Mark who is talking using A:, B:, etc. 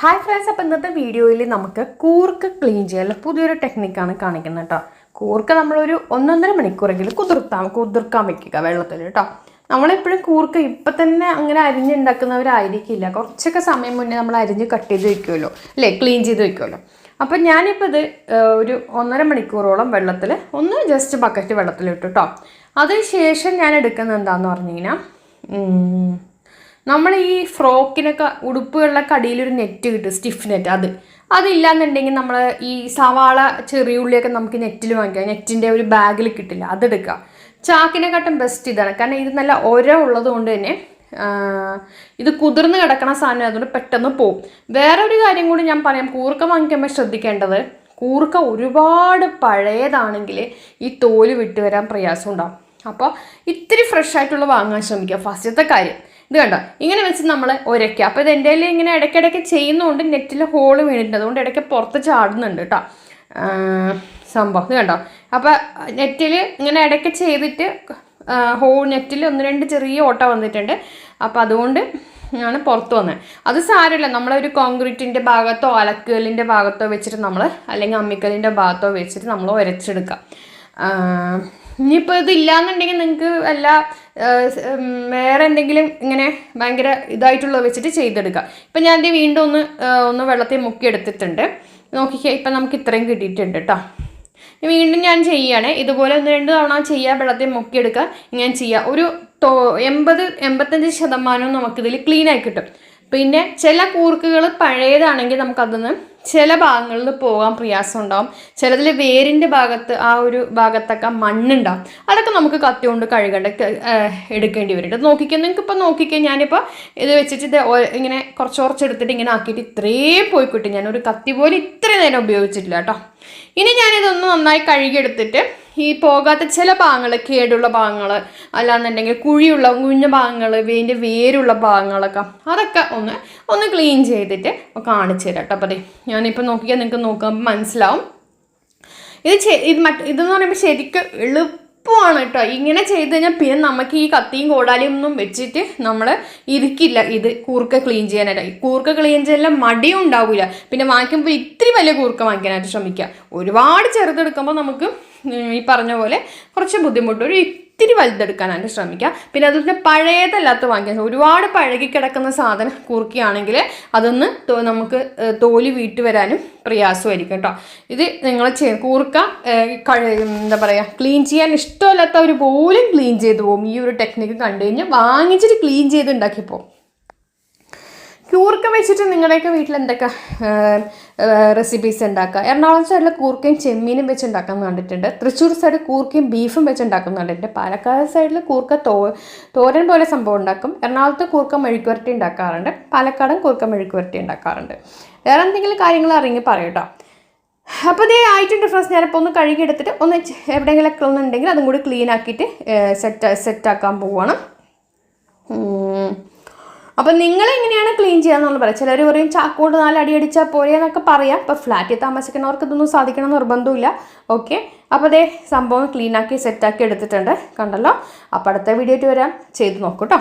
A: Hi friends അപ്പോൾ ഇന്നത്തെ വീഡിയോയിൽ നമുക്ക് കൂർക്ക് ക്ലീൻ ചെയ്യാനുള്ള പുതിയൊരു ടെക്നിക്കാണ് കാണിക്കുന്നത് കേട്ടോ. കൂർക്ക് നമ്മളൊരു ഒന്നൊന്നര മണിക്കൂറെങ്കിലും കുതിർത്താം കുതിർക്കാൻ വെക്കുക വെള്ളത്തിൽ കേട്ടോ. നമ്മളെപ്പോഴും കൂർക്ക് ഇപ്പം തന്നെ അങ്ങനെ അരിഞ്ഞുണ്ടാക്കുന്നവരായിരിക്കില്ല. കുറച്ചൊക്കെ സമയം മുന്നേ നമ്മൾ അരിഞ്ഞ് കട്ട് ചെയ്ത് വെക്കുമല്ലോ അല്ലേ? ക്ലീൻ ചെയ്ത് വെക്കുമല്ലോ അപ്പം ഞാനിപ്പോൾ ഇത് ഒരു ഒന്നര മണിക്കൂറോളം വെള്ളത്തിൽ ഒന്ന് ജസ്റ്റ് ബക്കറ്റ് വെള്ളത്തിലിട്ടു കേട്ടോ. അതിന് ശേഷം ഞാൻ എടുക്കുന്നത് എന്താണെന്ന് പറഞ്ഞു കഴിഞ്ഞാൽ നമ്മൾ ഈ ഫ്രോക്കിനൊക്കെ ഉടുപ്പുകളിലൊക്കെ ഒരു നെറ്റ് കിട്ടും സ്റ്റിഫ് നെറ്റ് അത്. അതില്ലാന്നുണ്ടെങ്കിൽ നമ്മൾ ഈ സവാള ചെറിയ ഉള്ളിയൊക്കെ നമുക്ക് നെറ്റിൽ വാങ്ങിക്കാം. നെറ്റിന്റെ ഒരു ബാഗിൽ കിട്ടില്ല അതെടുക്കുക. ചാക്കിനെക്കാട്ടും ബെസ്റ്റ് ഇതാണ്. കാരണം ഇത് നല്ല ഒര ഉള്ളത് കൊണ്ട് തന്നെ ഇത് കുതിർന്ന് കിടക്കണ സാധനം അതുകൊണ്ട് പെട്ടെന്ന് പോവും. വേറെ ഒരു കാര്യം കൂടി ഞാൻ പറയാം. കൂർക്ക വാങ്ങിക്കുമ്പോൾ ശ്രദ്ധിക്കേണ്ടത് കൂർക്ക ഒരുപാട് പഴയതാണെങ്കിൽ ഈ തോൽ വിട്ടുവരാൻ പ്രയാസം ഉണ്ടാവും. അപ്പോൾ ഇത്തിരി ഫ്രഷ് ആയിട്ടുള്ള വാങ്ങാൻ ശ്രമിക്കുക. ഫസ്റ്റത്തെ കാര്യം. ഇത് കണ്ടോ? ഇങ്ങനെ വെച്ച് നമ്മൾ ഒരയ്ക്കുക അപ്പോൾ ഇത് എന്റെ ഇങ്ങനെ ഇടയ്ക്കിടയ്ക്ക് ചെയ്യുന്നതുകൊണ്ട് നെറ്റിൽ ഹോൾ വീണിട്ടുണ്ട്. അതുകൊണ്ട് ഇടയ്ക്ക് പുറത്ത് ചാടുന്നുണ്ട് കേട്ടോ സംഭവം. ഇത് കണ്ടോ? അപ്പോൾ നെറ്റിൽ ഇങ്ങനെ ഇടയ്ക്ക് ചെയ്തിട്ട് ഹോൾ നെറ്റിൽ ഒന്ന് രണ്ട് ചെറിയ ഓട്ട വന്നിട്ടുണ്ട്. അപ്പോൾ അതുകൊണ്ട് ഞാൻ പുറത്ത് വന്നത് അത് സാരമില്ല നമ്മളൊരു കോൺക്രീറ്റിന്റെ ഭാഗത്തോ അലക്കലിന്റെ ഭാഗത്തോ വെച്ചിട്ട് നമ്മൾ അല്ലെങ്കിൽ അമ്മിക്കലിന്റെ ഭാഗത്തോ വെച്ചിട്ട് നമ്മൾ ഉരച്ചെടുക്കാം ആഹ് ഇനിയിപ്പോൾ ഇത് ഇല്ലാന്നുണ്ടെങ്കിൽ നിങ്ങൾക്ക് അല്ല വേറെ എന്തെങ്കിലും ഇങ്ങനെ ഭയങ്കര ഇതായിട്ടുള്ളത് വെച്ചിട്ട് ചെയ്തെടുക്കാം. ഇപ്പം ഞാൻ ഇത് വീണ്ടും ഒന്ന് ഒന്ന് വെള്ളത്തിൽ മുക്കി എടുത്തിട്ടുണ്ട് നോക്കിക്കേ ഇപ്പം നമുക്ക് ഇത്രയും കിട്ടിയിട്ടുണ്ട് കേട്ടോ വീണ്ടും ഞാൻ ചെയ്യുകയാണ് ഇതുപോലെ ഒന്ന് രണ്ട് തവണ ചെയ്യുക വെള്ളത്തിൽ മുക്കിയെടുക്കുക. ഇങ്ങനെ ചെയ്യുക ഒരു എൺപത് എൺപത്തഞ്ച് ശതമാനവും നമുക്കിതിൽ ക്ലീനായി കിട്ടും. പിന്നെ ചില കൂർക്കുകൾ പഴയതാണെങ്കിൽ നമുക്കതൊന്ന് ചില ഭാഗങ്ങളിൽ പോകാൻ പ്രയാസം ഉണ്ടാവും. ചിലതിൽ വേരിന്റെ ഭാഗത്ത് ആ ഒരു ഭാഗത്തൊക്കെ മണ്ണുണ്ടാവും. അതൊക്കെ നമുക്ക് കത്തി കൊണ്ട് കഴുകേണ്ട എടുക്കേണ്ടി വരും. ഇത് നോക്കിക്കാൻ നിങ്ങൾക്ക് ഇപ്പോൾ നോക്കിക്കാൻ ഞാനിപ്പോൾ ഇത് വെച്ചിട്ട് ഇങ്ങനെ കുറച്ച് എടുത്തിട്ട് ഇങ്ങനെ ആക്കിയിട്ട് ഇത്രയും പോയി കിട്ടും ഞാനൊരു കത്തി പോലും ഇത്രയും നേരം ഉപയോഗിച്ചിട്ടില്ല കേട്ടോ. ഇനി ഞാനിതൊന്ന് നന്നായി കഴുകിയെടുത്തിട്ട് ഈ പോകാത്ത ചില ഭാഗങ്ങൾ കേടുള്ള ഭാഗങ്ങൾ അല്ലാന്നുണ്ടെങ്കിൽ കുഴിയുള്ള കുഞ്ഞ ഭാഗങ്ങൾ വേന്റെ വേരുള്ള ഭാഗങ്ങളൊക്കെ അതൊക്കെ ഒന്ന് ഒന്ന് ക്ലീൻ ചെയ്തിട്ട് കാണിച്ചു തരാം കേട്ടോ അപ്പോൾ അതെ ഞാനിപ്പോൾ നോക്കിയാൽ നിങ്ങൾക്ക് നോക്കുമ്പോൾ മനസ്സിലാവും. ഇത് ഇത് മറ്റ് ഇതെന്ന് പറയുമ്പോൾ ശരിക്കും എളുപ്പമാണ് കേട്ടോ. ഇങ്ങനെ ചെയ്ത് കഴിഞ്ഞാൽ പിന്നെ നമുക്ക് ഈ കത്തിയും കോടാലിയും ഒന്നും വെച്ചിട്ട് നമ്മൾ ഇരിക്കില്ല. ഇത് കൂർക്ക ക്ലീൻ ചെയ്യാനായിട്ട്. കൂർക്ക ക്ലീൻ ചെയ്യാൻ മടിയും ഉണ്ടാവില്ല പിന്നെ വാങ്ങിക്കുമ്പോൾ ഇത്തിരി വലിയ കൂർക്ക വാങ്ങിക്കാനായിട്ട് ശ്രമിക്കുക ഒരുപാട് ചെറുതെടുക്കുമ്പോൾ നമുക്ക് ഈ പറഞ്ഞ പോലെ കുറച്ച് ബുദ്ധിമുട്ട്. ഒരു ഇത്തിരി വലുതെടുക്കാനായിട്ട് ശ്രമിക്കുക. പിന്നെ അതുപോലെ പഴയതല്ലാത്ത വാങ്ങിക്കാൻ ഒരുപാട് പഴകി കിടക്കുന്ന സാധനം കൂർക്കുകയാണെങ്കിൽ അതൊന്ന് നമുക്ക് തോലി വീട്ടു വരാനും പ്രയാസമായിരിക്കും കേട്ടോ. ഇത് നിങ്ങൾ ചെയ്യ കൂർക്ക എന്താ പറയുക ക്ലീൻ ചെയ്യാൻ ഇഷ്ടമല്ലാത്തവർ പോലും ക്ലീൻ ചെയ്തു പോകും. ഈ ഒരു ടെക്നിക്ക് കണ്ടു കഴിഞ്ഞാൽ വാങ്ങിച്ചിട്ട് ക്ലീൻ ചെയ്ത് ഉണ്ടാക്കിപ്പോൾ കൂർക്ക വെച്ചിട്ട് നിങ്ങളുടെയൊക്കെ വീട്ടിൽ എന്തൊക്കെ റെസിപ്പീസ് ഉണ്ടാക്കുക? എറണാകുളം സൈഡിൽ കൂർക്കയും ചെമ്മീനും വെച്ച് ഉണ്ടാക്കാൻ കണ്ടിട്ടുണ്ട്. തൃശ്ശൂർ സൈഡിൽ കൂർക്കയും ബീഫും വെച്ച് ഉണ്ടാക്കുന്ന കണ്ടിട്ടുണ്ട്. പാലക്കാട് സൈഡിൽ കൂർക്ക തോ തോരൻ പോലെ സംഭവം ഉണ്ടാക്കും. എറണാകുളത്ത് കൂർക്ക മെഴുക്കുവരട്ടി ഉണ്ടാക്കാറുണ്ട്. പാലക്കാടും കൂർക്ക മെഴുക്കുവരട്ടി ഉണ്ടാക്കാറുണ്ട്. വേറെ എന്തെങ്കിലും കാര്യങ്ങൾ അറിഞ്ഞ് പറയട്ടോ അപ്പോൾ ഇതേ ആയിട്ടുണ്ട് ഫ്രണ്ട്സ് ഞാനിപ്പോൾ ഒന്ന് കഴുകിയെടുത്തിട്ട് ഒന്ന് എവിടെയെങ്കിലുമൊക്കെ ഒന്നുണ്ടെങ്കിൽ അതും കൂടി ക്ലീൻ ആക്കിയിട്ട് സെറ്റ് സെറ്റാക്കാൻ പോവുകയാണ്. അപ്പം നിങ്ങൾ എങ്ങനെയാണ് ക്ലീൻ ചെയ്യാന്നുള്ളത് പറയാം? ചിലർ പറയും ചാക്കോട് നാല് അടി അടിച്ചാൽ പോരെ എന്നൊക്കെ പറയാം. ഇപ്പോൾ ഫ്ലാറ്റിൽ താമസിക്കുന്നവർക്ക് ഇതൊന്നും സാധിക്കണം നിർബന്ധമില്ല ഓക്കെ അപ്പോൾ അതേ സംഭവം ക്ലീനാക്കി സെറ്റാക്കി എടുത്തിട്ടുണ്ട്. കണ്ടല്ലോ? അപ്പോൾ അടുത്ത വീഡിയോ വരാം. ചെയ്ത് നോക്കൂ കേട്ടോ